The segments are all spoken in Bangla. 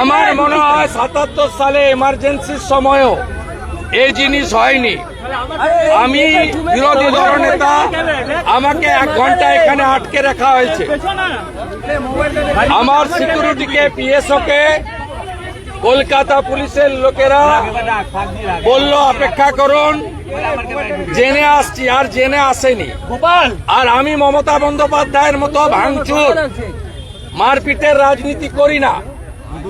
আমার মনে হয় সাতাত্তর সালে এমার্জেন্সির সময়ও এই জিনিস হয়নি। আমি বিরোধী দলনেতা আমাকে এক ঘণ্টা এখানে আটকে রাখা হয়েছে। আমার সিকিউরিটিকে পিএসও কে কলকাতা পুলিশের লোকেরা বলল অপেক্ষা করুন জেনে আসছি আর জেনে আসেনি। আর আমি মমতা বন্দ্যোপাধ্যায়ের মতো ভাঙচুর মারপিটের রাজনীতি করি না।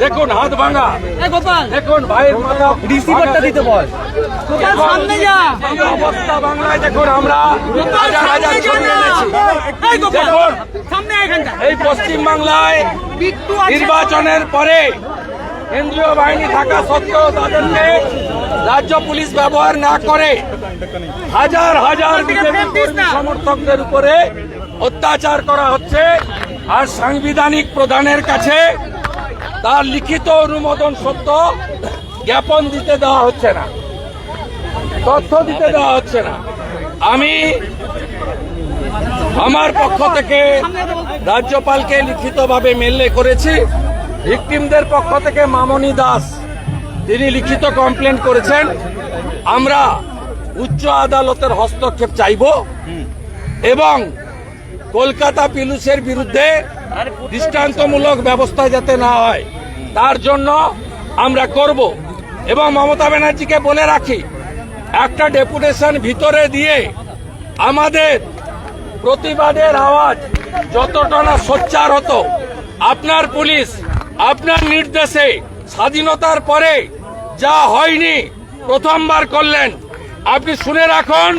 দেখুন হাত ভাঙা। গোপাল। দেখুন ভাইয়ের মাথা রিসিভারটা দিতে বল। গোপাল সামনে যা। এই অবস্থা বাংলায় দেখুন আমরা। হাজার হাজার ছবি এনেছি। দেখুন। সামনে এই পশ্চিম বাংলায় নির্বাচনের পরে কেন্দ্রীয় বাহিনী থাকা সত্ত্বেও তাদেরকে রাজ্য পুলিশ ব্যবহার না করে হাজার হাজার সমর্থকদের উপরে অত্যাচার করা হচ্ছে। আর সাংবিধানিক প্রধানের কাছে তার লিখিত অনুমোদন সত্য জ্ঞাপন দিতে দেওয়া হচ্ছে না। তথ্য দিতে দেওয়া হচ্ছে না। আমি আমার পক্ষ থেকে রাজ্যপালকে লিখিতভাবে মেলে করেছি। ভিকটিমদের পক্ষ থেকে মামনি দাস, তিনি লিখিত কমপ্লেন করেছেন। আমরা উচ্চ আদালতের হস্তক্ষেপ চাইব এবং কলকাতা পিলুসের বিরুদ্ধে দৃষ্টান্তমূলক ব্যবস্থা যাতে না হয়, তার জন্য আমরা করব। এবং মমতা ব্যানার্জিকে বলে রাখি, একটা ডেপুটেশন ভিতরে দিয়ে আমাদের প্রতিবাদের আওয়াজ যতটা না সোচ্চার হতো, আপনার পুলিশ, আপনার নির্দেশে স্বাধীনতার পরে যা হয়নি প্রথমবার করলেন, আপনি শুনে রাখুন।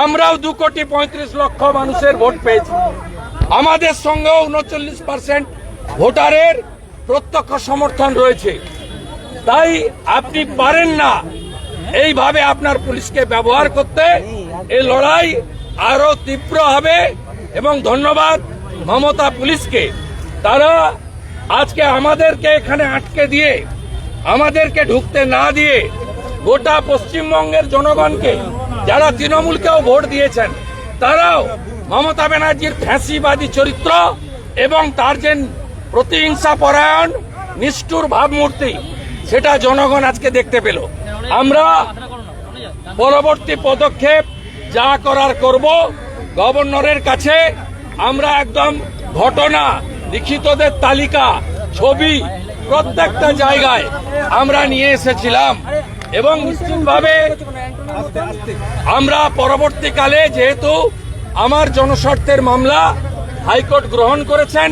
আমরাও দু কোটি পঁয়ত্রিশ লক্ষ মানুষের ভোট পেয়েছি। আমাদের সঙ্গেও উনচল্লিশ পার্সেন্ট ভোটারের প্রত্যক্ষ সমর্থন রয়েছে। তাই আপনি পারেন না এইভাবে আপনার পুলিশকে ব্যবহার করতে। এই লড়াই আরও তীব্র হবে এবং ধন্যবাদ মমতা পুলিশকে। তারা আজকে আমাদেরকে এখানে আটকে দিয়ে, আমাদেরকে ঢুকতে না দিয়ে গোটা পশ্চিমবঙ্গের জনগণকে যারা তৃণমূলকেও ভোট দিয়েছেন, তারাও মমতা ব্যানার্জির ফ্যাঁসিবাদী চরিত্র এবং তার যে প্রতিহিংসা পরায়ণ, নিষ্ঠুর ভাবমূর্তি, সেটা জনগণ আজকে দেখতে পেল। আমরা পরবর্তী পদক্ষেপ যা করার করব, গভর্নরের কাছে আমরা একদম ঘটনা, লিখিতদের তালিকা, ছবি প্রত্যেকটা জায়গায় আমরা নিয়ে এসেছিলাম এবং নিশ্চিতভাবে আমরা পরবর্তীকালে যেহেতু আমার জনস্বার্থের মামলা হাইকোর্ট গ্রহণ করেছেন,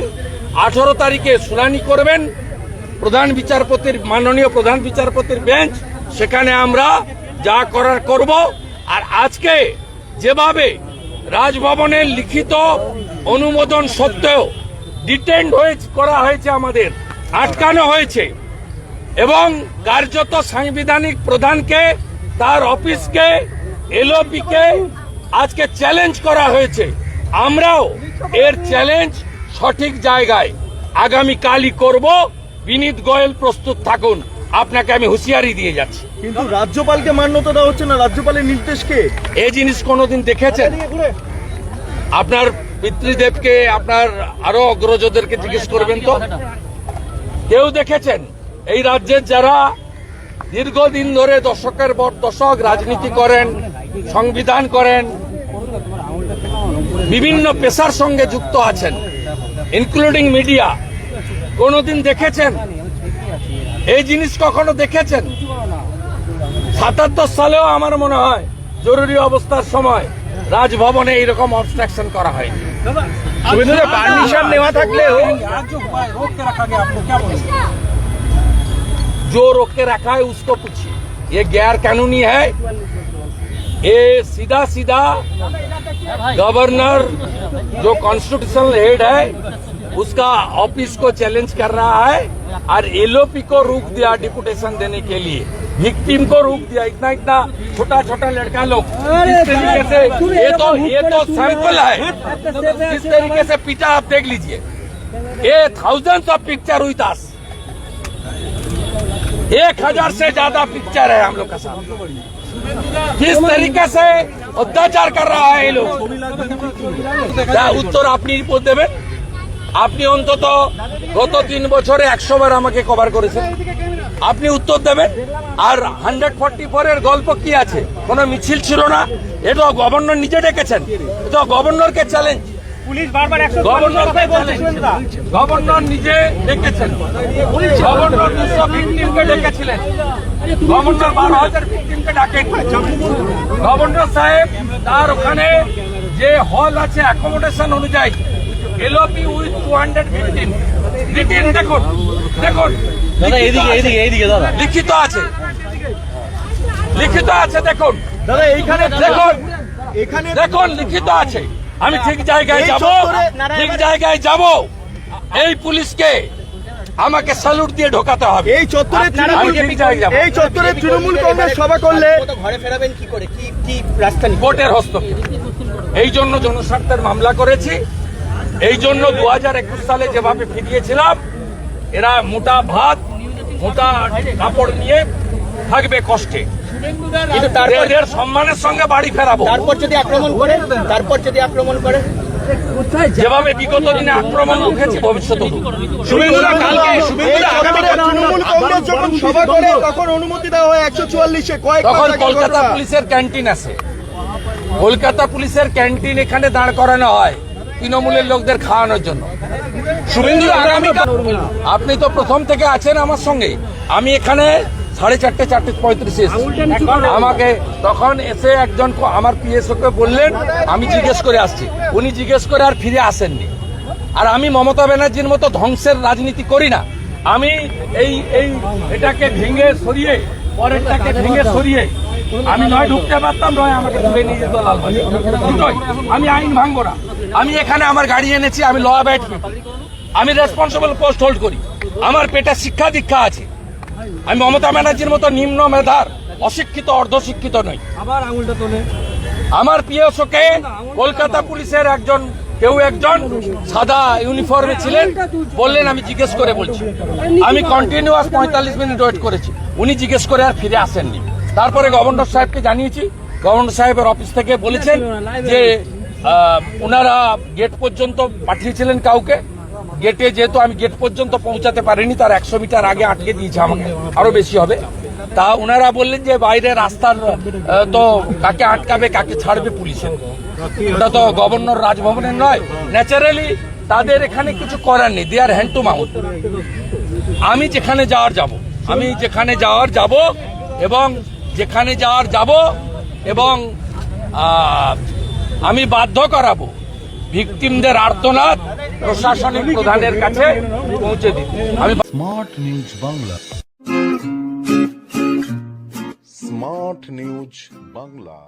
আঠারো তারিখে শুনানি করবেন, প্রধান বিচারপতির, মাননীয় প্রধান বিচারপতির বেঞ্চ, সেখানে আমরা যা করার করব। আর আজকে যেভাবে রাজভবনের লিখিত অনুমোদন সত্ত্বেও ডিটেন্ড হয়ে করা হয়েছে আমাদের, আটকানো হয়েছে, এবং কার্যত সাংবিধানিক প্রধানকে তার অফিসকে এলওপিকে আজকে চ্যালেঞ্জ করা হয়েছে। আমরাও এর চ্যালেঞ্জ সঠিক জায়গায়। আগামী কালই করব। বিনীত গোয়েল প্রস্তুত থাকুন। আপনাকে আমি হুঁশিয়ারি দিয়ে যাচ্ছি। কিন্তু রাজ্যপালকে মান্যতা দেওয়া হচ্ছে না। রাজ্যপালের নির্দেশকে এই জিনিস কোনোদিন দেখেছেন? আপনার পিতৃদেবকে আপনার আরও অগ্রজদেরকে জিজ্ঞেস করবেন তো? কেউ দেখেছেন? এই রাজ্যের যারা দীর্ঘদিন ধরে দশকের পর দশক রাজনীতি করেন সংবিধান করেন বিভিন্ন পেশার সঙ্গে যুক্ত আছেন ইনক্লুডিং মিডিয়া কোনোদিন দেখেছেন? এই জিনিস কখনো দেখেছেন? সাতাত্তর সালেও আমার মনে হয় জরুরি অবস্থার সময় রাজভবনে এইরকম অবস্ট্রাকশন করা হয়নি। পারমিশন নেওয়া থাকলেও जो रोक के रखा है उसको पूछिए। ये गैर कानूनी है। ये सीधा सीधा गवर्नर जो कॉन्स्टिट्यूशनल हेड है उसका ऑफ़िस को चैलेंज कर रहा है और एलओपी को रोक दिया डिपुटेशन देने के लिए। विक्टिम को रोक दिया। इतना इतना छोटा छोटा लड़का लोग। इस तरीके से ये तो ये तो सैंपल है। इस तरीके से पीटा आप देख लीजिए। ये थाउजेंड्स ऑफ़ पिक्चर हुई था एक हजार से ज्यादा पिक्चर है हम लोग का साथ किस तरीके से अत्याचार कर रहा है ये लोग যা উত্তর আপনি রিপোর্ট দেবেন আপনি অন্তত গত তিন বছরে একশো বার আমাকে কভার করেছেন আপনি উত্তর দেবেন আর হান্ড্রেড ফর্টি ফোর এর গল্প কি আছে কোনো মিছিল ছিল না এটা গভর্নর নিজে ডেকেছেন এটা গভর্নরকে চ্যালেঞ্জ গভর্নর নিজে ডেকেছেন। গভর্নর দুশো ভিকটিমকে ডেকেছিলেন। গভর্নর বারো হাজার ভিকটিমকে ডাকেন গভর্নর সাহেব তার ওখানে যে হল আছে অ্যাকোমোডেশন অনুযায়ী LOP with two hundred victim written দেখুন দেখুন। এইদিকে এইদিকে এইদিকে দাদা। লিখিত আছে। লিখিত আছে দেখুন। দাদা এইখানে দেখুন। এখানে দেখুন লিখিত আছে। আমি ঠিক জায়গায় যাব। ঠিক জায়গায় যাব। এই পুলিশকে আমাকে স্যালুট দিয়ে ঢোকাতে হবে। এই চত্বরে আমি ঠিক জায়গায় যাব। এই চত্বরে তৃণমূল কংগ্রেস সভা করলে ঘরে ফেরাবেন কি করে কি কি রাস্তা কোর্টের হস্তক্ষেপ এই জন্য জনস্বার্থের মামলা করেছি। এই জন্য দু হাজার একুশ সালে যেভাবে ফিরিয়েছিলাম এরা মোটা ভাত মোটা কাপড় নিয়ে থাকবে কষ্টে। কিন্তু তারপর সম্মানের সঙ্গে বাড়ি ফেরাবো। তারপর যদি আক্রমণ করে তারপর যদি আক্রমণ করে। যেভাবে বিগত দিনে আক্রমণ উঠেছে ভবিষ্যতে শুভেন্দুরা কালকে শুভেন্দুরা তৃণমূল কংগ্রেস যখন সভা করে তখন অনুমতি দেওয়া হয় একশো চুয়াল্লিশে কয়েক তখন কলকাতা পুলিশের ক্যান্টিন আছে। কলকাতা পুলিশের ক্যান্টিন এখানে দাঁড় করানো হয় তৃণমূলের লোকদের খাওয়ানোর জন্য। শুভেন্দু আগামীকাল আপনি তো প্রথম থেকে আছেন আমার সঙ্গে। আমি এখানে সাড়ে চারটে চারটে পঁয়ত্রিশে। আমাকে তখন এসে একজন আমার পিএসও কে বললেন আমি জিজ্ঞেস করে আসছি। উনি জিজ্ঞেস করে আর ফিরে আসেননি। আর আমি মমতা ব্যানার্জির মতো ধ্বংসের রাজনীতি করি না। আমি এই এই এটাকে ভেঙে সরিয়ে পরেরটাকে ভেঙে সরিয়ে আমি নয় ঢুকতে পারতাম নয় আমাকে তুলে নিয়ে যেত লালবাজার দুটোই। আমি আইন ভাঙবো না। আমি এখানে আমার গাড়ি এনেছি আমি ল অ্যাবাইড আমি রেসপন্সিবল পোস্ট হোল্ড করি। আমার পেটে শিক্ষা দীক্ষা আছে। আমি মমতা ব্যানার্জির মতো নিম্ন মেধার অশিক্ষিত অর্ধশিক্ষিত নই আবার আঙুলটা তোলে আমার পিএসওকে কলকাতা পুলিশের একজন কেউ একজন সাদা ইউনিফর্মে ছিলেন বললেন আমি জিজ্ঞেস করে বলছি আমি কন্টিনিউয়াস পঁয়তাল্লিশ মিনিট ওয়েট করেছি উনি জিজ্ঞেস করে আর ফিরে আসেননি তারপরে গভর্নর সাহেবকে জানিয়েছি গভর্নর সাহেবের অফিস থেকে বলেছেন যে ওনারা গেট পর্যন্ত পাঠিয়েছিলেন কাউকে গেটে যেহেতু আমি গেট পর্যন্ত পৌঁছাতে পারিনি, তার একশো মিটার আগে আটকে দিয়েছে আমাকে। আরও বেশি হবে। তা ওনারা বললেন যে বাইরে রাস্তার তো কাকে আটকাবে, কাকে ছাড়বে পুলিশের। ওটা তো গভর্নর রাজভবনের নয়। ন্যাচারালি তাদের এখানে কিছু করার নেই। They are hand to mouth আমি যেখানে যাওয়ার যাব, আমি যেখানে যাওয়ার যাব এবং যেখানে যাওয়ার যাব এবং আমি বাধ্য করাবো। ভিকটিমদের আর্তনাদ প্রশাসনিক প্রধানের কাছে পৌঁছে দিতে আমি smart news Bangla. Smart news Bangla.